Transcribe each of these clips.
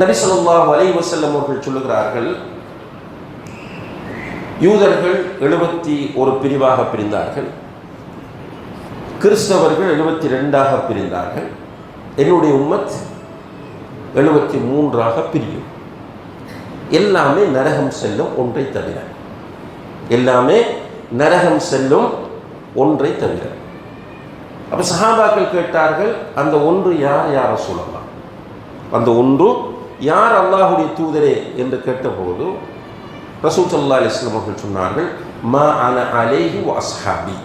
நபிசல்லா வலை வசல்லம் அவர்கள் சொல்லுகிறார்கள் யூதர்கள் எழுபத்தி ஒரு பிரிவாக பிரிந்தார்கள். கிறிஸ்தவர்கள் எழுபத்தி ரெண்டாக பிரிந்தார்கள். என்னுடைய உம்மத் எழுபத்தி மூன்றாக பிரியும். எல்லாமே நரகம் செல்லும் ஒன்றை தவிர. எல்லாமே நரகம் செல்லும் ஒன்றை தவிர. அப்போ சஹாபாக்கள் கேட்டார்கள் அந்த ஒன்று யார் யாரை சொல்லலாம் அந்த ஒன்று யார் அல்லாஹுடைய தூதரே என்று கேட்டபோது ரசூல் சல்லா அலிஸ்லாம் அவர்கள் சொன்னார்கள் மா அன அலேஹி வ அஸ்ஹாபி.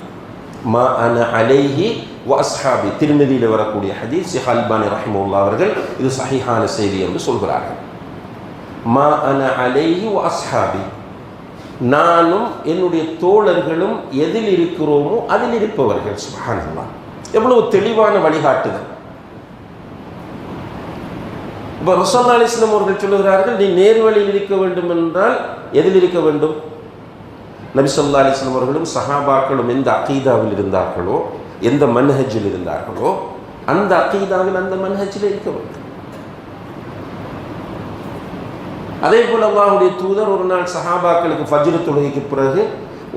மா அன அலேஹி வ அஸ்ஹாபி. திருமதியில் வரக்கூடிய ஹதீஸ் ஹல்பானி ரஹிமுல்லா அவர்கள் இது சஹிஹான செய்தி என்று சொல்கிறார்கள். மா அன அலேஹி வ அஸ்ஹாபி. நானும் என்னுடைய தோழர்களும் எதில் இருக்கிறோமோ அதில் இருப்பவர்கள். சுபஹானல்லாஹ். எவ்வளவு தெளிவான வழிகாட்டுதல். இப்போ ரசோல்லா அலிஸ்லம் அவர்கள் சொல்லுகிறார்கள் நீ நேர்வழியில் இருக்க வேண்டும் என்றால் எதில் இருக்க வேண்டும்? நபி சொல்லா அவர்களும் சஹாபாக்களும் எந்த அகீதாவில் இருந்தார்களோ எந்த மன்ஹஜில் இருந்தார்களோ அந்த அகீதாவில் அந்த மன்ஹஜில் இருக்க வேண்டும். அதே போல் அல்லாஹுடைய தூதர் ஒரு நாள் சஹாபாக்களுக்கு ஃபஜ்ரு தொழுகைக்கு பிறகு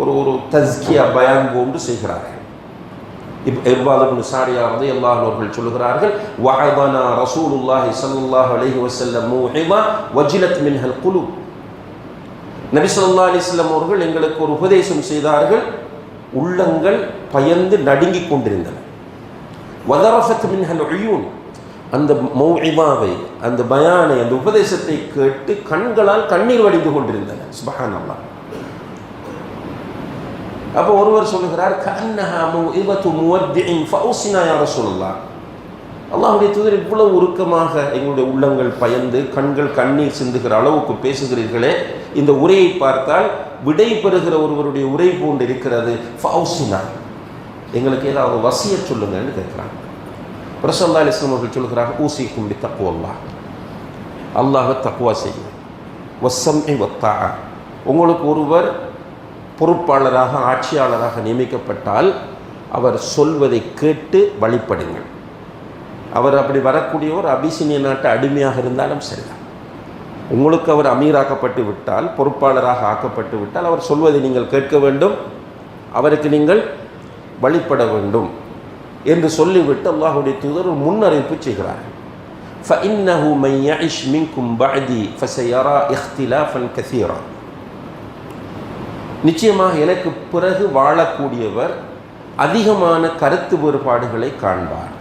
ஒரு ஒரு தஸ்கியா பயான் போன்று செய்கிறார்கள். இர்பாத் சாரியா வந்து அல்லாஹ் அவர்கள் சொல்லுகிறார்கள் வஹதனா ரசூலுல்லாஹி ஸல்லல்லாஹு அலைஹி வஸல்லம் மூஹிமா வஜிலத் மின்ஹல் குலு நபி ஸல்லல்லாஹு அலைஹி வஸல்லம் அவர்கள் எங்களுக்கு ஒரு உபதேசம் செய்தார்கள் உள்ளங்கள் பயந்து நடுங்கிக் கொண்டிருந்தன. வதரஃபத் மின்ஹல் உயூன். அந்த மௌஇமாவை அந்த பயானை அந்த உபதேசத்தை கேட்டு கண்களால் கண்ணீர் வடிந்து கொண்டிருந்தன. சுபஹானல்லாஹ். அப்போ ஒருவர் சொல்லுகிறார் கண்ணஹா முஇபத்து முவத்தின் ஃபவுசினா யார சொல்லலாம் அல்லாஹுடைய தூதர் இவ்வளவு உருக்கமாக எங்களுடைய உள்ளங்கள் பயந்து கண்கள் கண்ணீர் சிந்துகிற அளவுக்கு பேசுகிறீர்களே இந்த உரையை பார்த்தால் விடை பெறுகிற ஒருவருடைய உரை போன்று இருக்கிறது ஃபவுசினா எங்களுக்கு ஏதாவது வசிய சொல்லுங்கன்னு கேட்குறாங்க. பிரசல்லா அலிஸ்லாம் அவர்கள் சொல்கிறாங்க ஊசி கும்பி தக்குவல்லா அல்லாஹ் தக்குவா செய்யும். வசம் வத்தா உங்களுக்கு ஒருவர் பொறுப்பாளராக ஆட்சியாளராக நியமிக்கப்பட்டால் அவர் சொல்வதை கேட்டு வழிபடுங்கள் அவர் அப்படி வரக்கூடியவர் அபிசினிய நாட்டு அடிமையாக இருந்தாலும் சரிதான் உங்களுக்கு அவர் அமீராக்கப்பட்டு விட்டால் பொறுப்பாளராக ஆக்கப்பட்டு விட்டால் அவர் சொல்வதை நீங்கள் கேட்க வேண்டும் அவருக்கு நீங்கள் வழிபட வேண்டும் என்று சொல்லிவிட்டு அல்லாஹுடைய தூதர் ஒரு முன்னறிவிப்பு செய்கிறார் فإنه من يعش منكم بعدي فسيرى اختلافا كثيرا நிச்சயமாக எனக்கு பிறகு வாழக்கூடியவர் அதிகமான கருத்து வேறுபாடுகளை காண்பார்.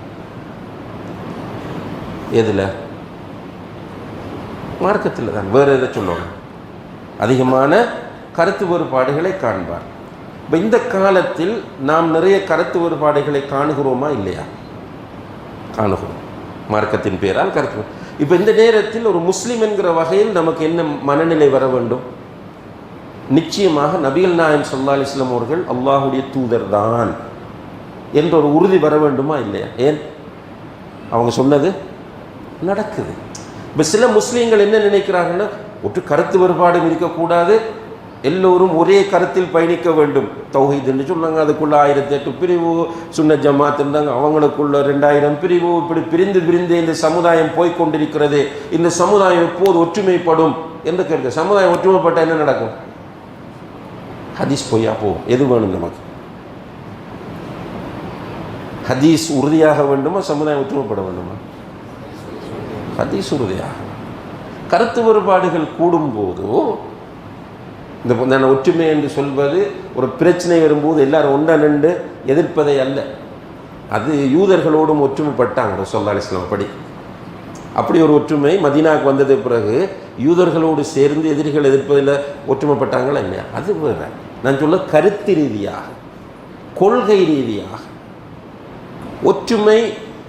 எதில்? மார்க்கத்தில் தான். வேறு எதை சொல்லணும் அதிகமான கருத்து வேறுபாடுகளை காண்பார். இப்போ இந்த காலத்தில் நாம் நிறைய கருத்து வேறுபாடுகளை காணுகிறோமா இல்லையா? காணுகிறோம். மார்க்கத்தின் பேரால் கருத்து. இப்போ இந்த நேரத்தில் ஒரு முஸ்லீம் என்கிற வகையில் நமக்கு என்ன மனநிலை வர வேண்டும்? நிச்சயமாக நபிகள் நாயம் சொல்லா அலிஸ்லாம் அவர்கள் அல்லாஹுடைய தூதர் தான் என்ற ஒரு உறுதி வர வேண்டுமா இல்லையா? ஏன்? அவங்க சொன்னது நடக்குது. இப்போ சில முஸ்லீம்கள் என்ன நினைக்கிறாங்கன்னா ஒற்று கருத்து வேறுபாடும் இருக்கக்கூடாது எல்லோரும் ஒரே கருத்தில் பயணிக்க வேண்டும். தௌஹீதுன்னு சொன்னாங்க அதுக்குள்ளே ஆயிரத்தி எட்டு பிரிவு சுன்ன ஜமாத் இருந்தாங்க அவங்களுக்குள்ள ரெண்டாயிரம் பிரிவு இப்படி பிரிந்து பிரிந்து இந்த சமுதாயம் போய்கொண்டிருக்கிறது இந்த சமுதாயம் எப்போது ஒற்றுமைப்படும்? என்று கேட்க சமுதாயம் ஒற்றுமைப்பட்டால் என்ன நடக்கும்? ஹதீஸ் பொய்யா போகும் எது வேணும் நமக்கு? ஹதீஸ் உறுதியாக வேண்டுமா சமுதாயம் ஒற்றுமைப்பட வேண்டுமா? ஹதீஸ் உறுதியாக. கருத்து வேறுபாடுகள் கூடும்போது இந்த நான் ஒற்றுமை என்று சொல்வது ஒரு பிரச்சனை வரும்போது எல்லாரும் ஒன்றா நின்று எதிர்ப்பதை அல்ல. அது யூதர்களோடும் ஒற்றுமைப்பட்டாங்க சொல்லா இஸ்லாம் படி அப்படி ஒரு ஒற்றுமை மதீனாவுக்கு வந்தது பிறகு யூதர்களோடு சேர்ந்து எதிரிகள் எதிர்ப்பதில் ஒற்றுமைப்பட்டாங்களா இல்லையா? அது வேறு. நான் சொல்ல கருத்து ரீதியாக கொள்கை ரீதியாக ஒற்றுமை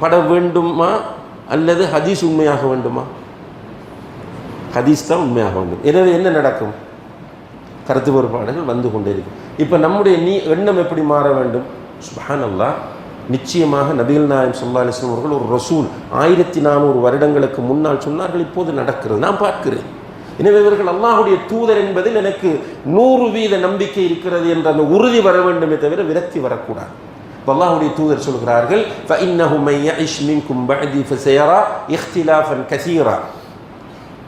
பட வேண்டுமா அல்லது ஹதீஸ் உண்மையாக வேண்டுமா? ஹதீஸ் தான் உண்மையாக வேண்டும். எனவே என்ன நடக்கும்? கருத்து வேறுபாடுகள் வந்து கொண்டே இருக்கும். இப்போ நம்முடைய நீ எண்ணம் எப்படி மாற வேண்டும்? சுபான் அல்லா நிச்சயமாக நபிகள் நாயம் சொல்லா அலிஸ்லாம் அவர்கள் ஒரு ரசூல். ஆயிரத்தி நானூறு வருடங்களுக்கு முன்னால் சொன்னார்கள் இப்போது நடக்கிறது. நான் பார்க்கிறேன். எனவே இவர்கள் அல்லாஹுடைய தூதர் என்பதில் எனக்கு நூறு வீத நம்பிக்கை இருக்கிறது என்ற அந்த உறுதி வர வேண்டுமே தவிர விரக்தி வரக்கூடாது. அல்லாஹுடைய தூதர் சொல்கிறார்கள் கசீரா.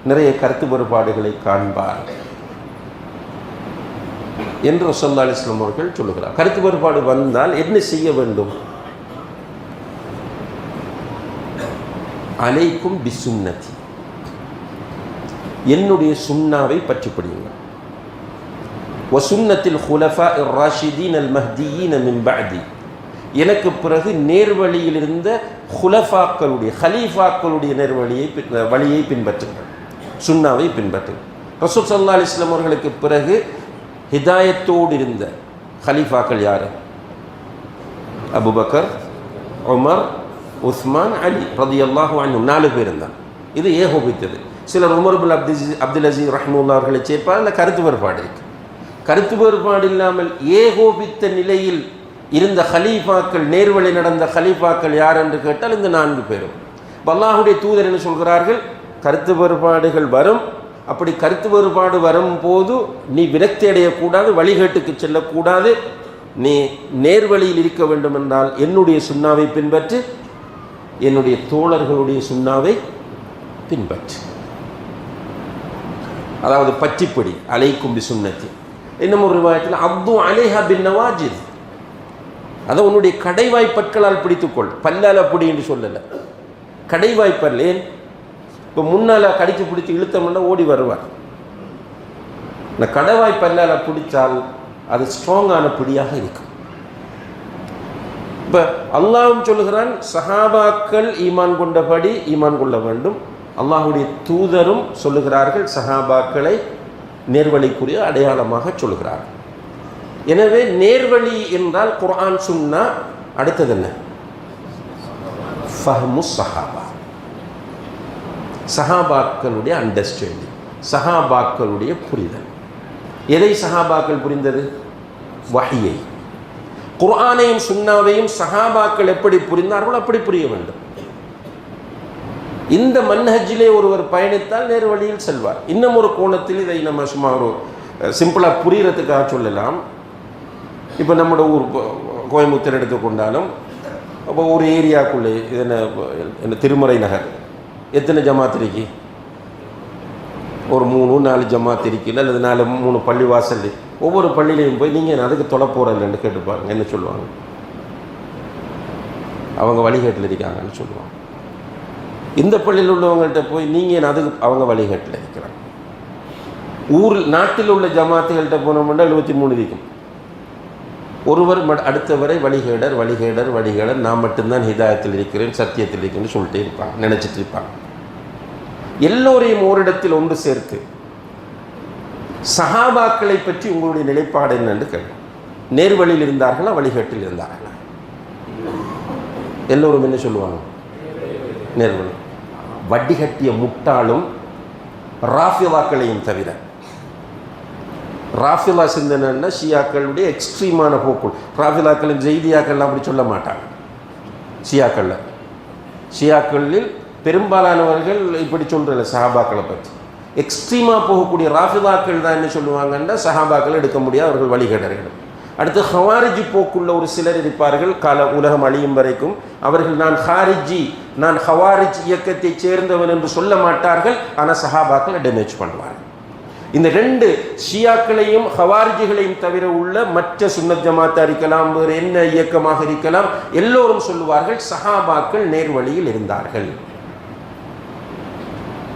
நிறைய கருத்து வேறுபாடுகளை காண்பார். என்று ரசல்லா அலிஸ்லாம் அவர்கள் சொல்லுகிறார். கருத்து வேறுபாடு வந்தால் என்ன செய்ய வேண்டும்? அலைக்கும் பிசுன்னதி. என்னுடைய சுண்ணாவை பற்றி படியுங்கள். வசுன்னத்தில் ஹுலஃபா ராஷிதீன் அல் மஹ்தீன் மின் எனக்கு பிறகு நேர்வழியில் இருந்த ஹுலஃபாக்களுடைய ஹலீஃபாக்களுடைய நேர்வழியை பின்- வழியை பின்பற்றுங்கள். சுன்னாவை பின்பற்றுங்கள். ரசூல் சல்லா அலிஸ்லாம் அவர்களுக்கு பிறகு ஹிதாயத்தோடு இருந்த ஹலீஃபாக்கள் யார்? அபுபக்கர் உமர் உஸ்மான் அலி ரதியல்லாஹு அல்லாஹு நாலு பேர் இருந்தான் இது ஏகோபித்தது. சிலர் உமர்புல் அப்தி அப்துல் அசீஸ் ரஹ்மூல்லா அவர்களை சேர்ப்பார். இல்லை கருத்து வேறுபாடு இருக்கு. கருத்து வேறுபாடு இல்லாமல் ஏகோபித்த நிலையில் இருந்த ஹலீஃபாக்கள் நேர்வழி நடந்த ஹலீஃபாக்கள் யார் என்று கேட்டால் இந்த நான்கு பேரும். பல்லாஹுடைய தூதர் என்று சொல்கிறார்கள்? கருத்து வேறுபாடுகள் வரும். அப்படி கருத்து வேறுபாடு வரும்போது நீ விரக்தி அடையக்கூடாது வழிகேட்டுக்கு செல்லக்கூடாது. நீ நேர்வழியில் இருக்க வேண்டும் என்றால் என்னுடைய சுண்ணாவை பின்பற்று என்னுடைய தோழர்களுடைய சுண்ணாவை பின்பற்று. அதாவது பற்றிப்படி அலைக்கும் பி சுண்ணத்தி இன்னும் ஒரு ரிவாயத்தில் அப்து அலேஹா பின் நவாஜித் அதை உன்னுடைய கடைவாய் பற்களால் பிடித்துக்கொள். பல்லால் அப்படி என்று சொல்லலை. கடைவாய் பல் ஏன்? இப்போ முன்னால் கடிச்சு பிடிச்சி இழுத்தோம்னா ஓடி வருவார். இந்த கடைவாய் பல்லால் பிடிச்சால் அது ஸ்ட்ராங்கான பிடியாக இருக்கும். இப்போ அல்லாவும் சொல்லுகிறான் சஹாபாக்கள் ஈமான் கொண்டபடி ஈமான் கொள்ள வேண்டும். அல்லாஹுடைய தூதரும் சொல்லுகிறார்கள் சஹாபாக்களை நேர்வழிக்குரிய அடையாளமாக சொல்லுகிறார்கள். எனவே நேர்வழி என்றால் குர்ஆன் சுன்னா அடுத்தது என்ன ஃபஹ்மு சஹாபா. சஹாபாக்களுடைய அண்டர்ஸ்டாண்டிங் சஹாபாக்களுடைய புரிதல். எதை சஹாபாக்கள் புரிந்தது? வகையை குர்ஆனையும் சுன்னாவையும் சஹாபாக்கள் எப்படி புரிந்தார்களோ அப்படி புரிய வேண்டும். இந்த மன்ஹஜிலே ஒருவர் பயணித்தால் நேர் வழியில் செல்வார். இன்னும் ஒரு கோணத்தில் இதை நம்ம சும்மா ஒரு சிம்பிளாக புரிகிறதுக்காக சொல்லலாம். இப்போ நம்மளோட ஊர் கோயம்புத்தூர் எடுத்துக்கொண்டாலும் அப்போ ஒரு ஏரியாக்குள்ளே இது என்ன என்ன திருமறை நகர். எத்தனை ஜமாத் இருக்கு? ஒரு மூணு நாலு ஜமாத் இருக்குல்ல அல்லது நாலு மூணு பள்ளி வாசல் ஒவ்வொரு பள்ளியிலையும் போய் நீங்கள் அதுக்கு தொலை போகிறல்லன்னு கேட்டுப்பாருங்க என்ன சொல்லுவாங்க? அவங்க வழிகேட்டில் இருக்காங்கன்னு சொல்லுவாங்க. இந்த பள்ளியில் உள்ளவங்கள்ட்ட போய் நீங்கள் அதுக்கு அவங்க வழிகேட்டில் இருக்கிறாங்க ஊரில் நாட்டில் உள்ள ஜமாத்துகள்கிட்ட போனோம்னா எழுபத்தி மூணு இருக்கும் ஒருவர் ம- அடுத்தவரை வழிகேடர் வழிகேடர் வழிகேடர் நான் மட்டும்தான் ஹிதாயத்தில் இருக்கிறேன் சத்தியத்தில் இருக்கிறேன்னு சொல்லிட்டே இருப்பாங்க நினச்சிட்டு இருப்பாங்க. எல்லோரையும் ஓரிடத்தில் ஒன்று சேர்த்து சஹாபாக்களை பற்றி உங்களுடைய நிலைப்பாடு என்னென்று கேள்வி நேர்வழியில் இருந்தார்களா வழிகேட்டில் இருந்தார்களா? எல்லோரும் என்ன சொல்லுவாங்க? நேர்வழி. வட்டி கட்டிய முட்டாளும் ராஃபிலாக்களையும் தவிர. ராஃபிலா சிந்தனைன்னா ஷியாக்களுடைய எக்ஸ்ட்ரீமான போக்குள். ராஃபிலாக்களும் ஜெய்தியாக்கள்லாம் அப்படி சொல்ல மாட்டாங்க. ஷியாக்களில். ஷியாக்களில் பெரும்பாலானவர்கள் இப்படி சொல்கிறல சஹாபாக்களை பற்றி. எக்ஸ்ட்ரீமாக போகக்கூடிய ராஃபிலாக்கள் தான் என்ன சொல்லுவாங்கன்னா சஹாபாக்கள் எடுக்க முடியாது அவர்கள் வழிகடர்கள். அடுத்து ஹவாரிஜி போக்குள்ள ஒரு சிலர் இருப்பார்கள். கால உலகம் அழியும் வரைக்கும். அவர்கள் நான் ஹாரிஜி நான் ஹவாரிஜ் இயக்கத்தைச் சேர்ந்தவன் என்று சொல்ல மாட்டார்கள். ஆனால் சஹாபாக்களை டேமேஜ் பண்ணுவார்கள். இந்த ரெண்டு ஷியாக்களையும் ஹவாரிஜிகளையும் தவிர உள்ள மற்ற சுன்னத் ஜமாத்தா இருக்கலாம் வேறு என்ன இயக்கமாக இருக்கலாம் எல்லோரும் சொல்லுவார்கள் சஹாபாக்கள் நேர்வழியில் இருந்தார்கள்.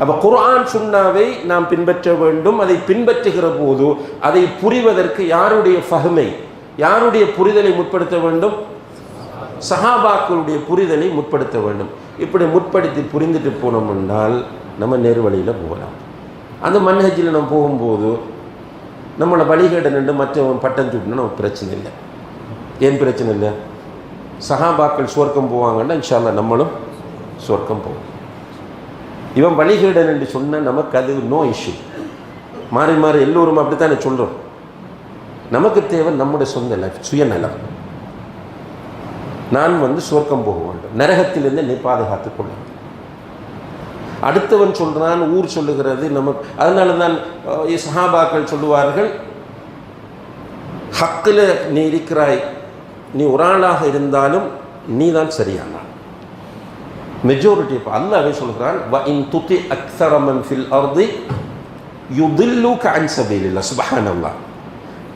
அப்போ குர்ஆன் சுன்னாவை நாம் பின்பற்ற வேண்டும். அதை பின்பற்றுகிற போது அதை புரிவதற்கு யாருடைய ஃபஹமை? யாருடைய புரிதலை முற்படுத்த வேண்டும்? சஹாபாக்களுடைய புரிதலை முற்படுத்த வேண்டும். இப்படி முற்படுத்தி புரிந்துட்டு போனோம் என்றால் நம்ம நேர்வழியில் போகலாம். அந்த மன்ஹஜில் நம்ம போகும்போது நம்மளை வழிகேட நின்று மற்றவன் பட்டம் சுட்டினா நமக்கு பிரச்சனை இல்லை. ஏன் பிரச்சனை இல்லை? சஹாபாக்கள் சுவர்க்கம் போவாங்கன்னா இன்ஷால்லா நம்மளும் சுவர்க்கம் போவோம். இவன் வழிகேடன் என்று சொன்னால் நமக்கு அது நோ இஷ்யூ மாறி மாறி எல்லோரும் அப்படித்தானே சொல்கிறோம் நமக்கு தேவை நம்முடைய சொந்த லைஃப் சுயநலம். நான் வந்து சுவர்க்கம் போக வேண்டும். நரகத்திலிருந்து என்னை பாதுகாத்துக் கொள்ள அடுத்தவன் சொல்றான் ஊர் சொல்லுகிறது நமக்கு அதனால தான் சஹாபாக்கள் சொல்லுவார்கள் ஹக்கில் நீ இருக்கிறாய் நீ ஒரு ஆளாக இருந்தாலும் நீ தான் சரியானான் மெஜாரிட்டி இப்போ அல்லாவே சொல்கிறான் வ இன் துதி அக்ஸரமன் ஃபில் அர்தி யுதில்லு அன் சுபஹானல்லா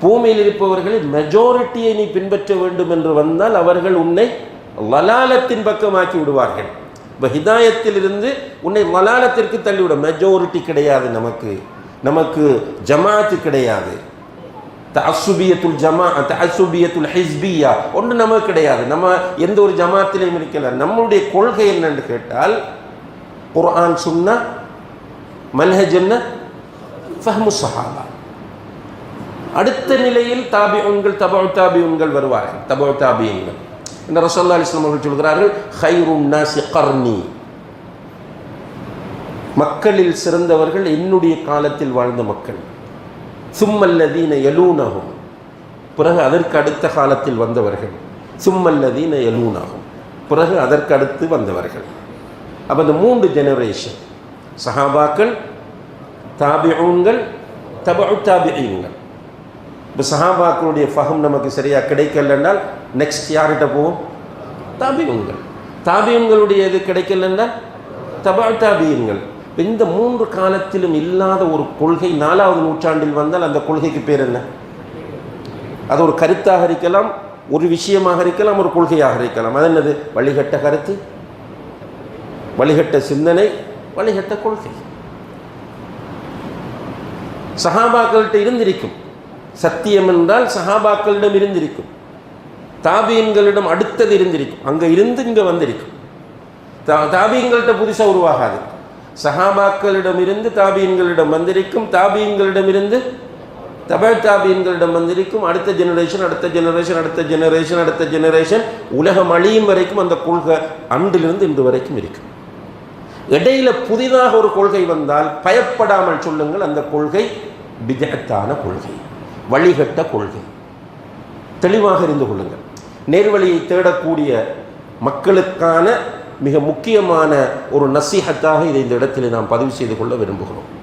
பூமியில் இருப்பவர்களில் மெஜாரிட்டியை நீ பின்பற்ற வேண்டும் என்று வந்தால் அவர்கள் உன்னை லலாலத்தின் பக்கமாக்கி விடுவார்கள். இப்போ ஹிதாயத்திலிருந்து உன்னை லலாலத்திற்கு தள்ளிவிடும் மெஜாரிட்டி கிடையாது நமக்கு. நமக்கு ஜமாத்து கிடையாது. தஅசுபியத்துல் ஜமா தஅசுபியத்துல் ஹிஸ்பியா ஒன்று நமக்கு கிடையாது. நம்ம எந்த ஒரு ஜமாத்திலையும் இருக்கல. நம்மளுடைய கொள்கை என்னன்னு கேட்டால் குர்ஆன் சுன்னா மல்ஹஜ் என்ன? ஃபஹ்மு சஹாபா அடுத்த நிலையில் தாபி தாபிஉன்கள் தாபி உங்கள் வருவார்கள். தபு தாபியன்கள் இந்த ரசல்லா அலிஸ்லாம் அவர்கள் சொல்கிறார்கள் ஹைரும் நாசி கர்னி மக்களில் சிறந்தவர்கள் என்னுடைய காலத்தில் வாழ்ந்த மக்கள். சும்மல்லதீன எலூனகும் பிறகு அதற்கு அடுத்த காலத்தில் வந்தவர்கள். சும்மல்லதீன எலூனகும் பிறகு அதற்கு அடுத்து வந்தவர்கள். அப்போ இந்த மூன்று ஜெனரேஷன் சஹாபாக்கள் தாபியூன்கள் தபு தாபியங்கள். இப்போ சஹாபாக்களுடைய ஃபஹம் நமக்கு சரியாக கிடைக்கலன்னால் நெக்ஸ்ட் யார்கிட்ட போவோம்? தாபியங்கள். தாபியங்களுடைய இது கிடைக்கலன்னா தபா தாபியங்கள். இந்த மூன்று காலத்திலும் இல்லாத ஒரு கொள்கை நாலாவது நூற்றாண்டில் வந்தால் அந்த கொள்கைக்கு பேர் என்ன? அது ஒரு கருத்தாக இருக்கலாம் ஒரு விஷயமாக இருக்கலாம் ஒரு கொள்கையாக இருக்கலாம். அது என்னது? வழிகட்ட கருத்து வழிகட்ட சிந்தனை வழிகட்ட கொள்கை. சஹாபாக்கள்கிட்ட இருந்திருக்கும். சத்தியம் என்றால் சஹாபாக்களிடம் இருந்திருக்கும். தாபியன்களிடம் அடுத்தது இருந்திருக்கும். அங்கே இருந்து இங்கே வந்திருக்கும். தா தாபியங்கள்கிட்ட புதுசாக உருவாகாது. சஹாபாக்களிடம் இருந்து தாபியன்களிடம் வந்திருக்கும் தாபியன்களிடம் இருந்து தபா தாபியன்களிடம் வந்திருக்கும் அடுத்த ஜெனரேஷன் அடுத்த ஜெனரேஷன் அடுத்த ஜெனரேஷன் அடுத்த ஜெனரேஷன் உலகம் அழியும் வரைக்கும் அந்த கொள்கை அன்றிலிருந்து இன்று வரைக்கும் இருக்கும் இடையில புதிதாக ஒரு கொள்கை வந்தால் பயப்படாமல் சொல்லுங்கள் அந்த கொள்கை பிஜத்தான கொள்கை. வழிகட்ட கொள்கை. தெளிவாக இருந்து கொள்ளுங்கள். நேர்வழியை தேடக்கூடிய மக்களுக்கான மிக முக்கியமான ஒரு நசீகத்தாக இதை இந்த இடத்தில் நாம் பதிவு செய்து கொள்ள விரும்புகிறோம்.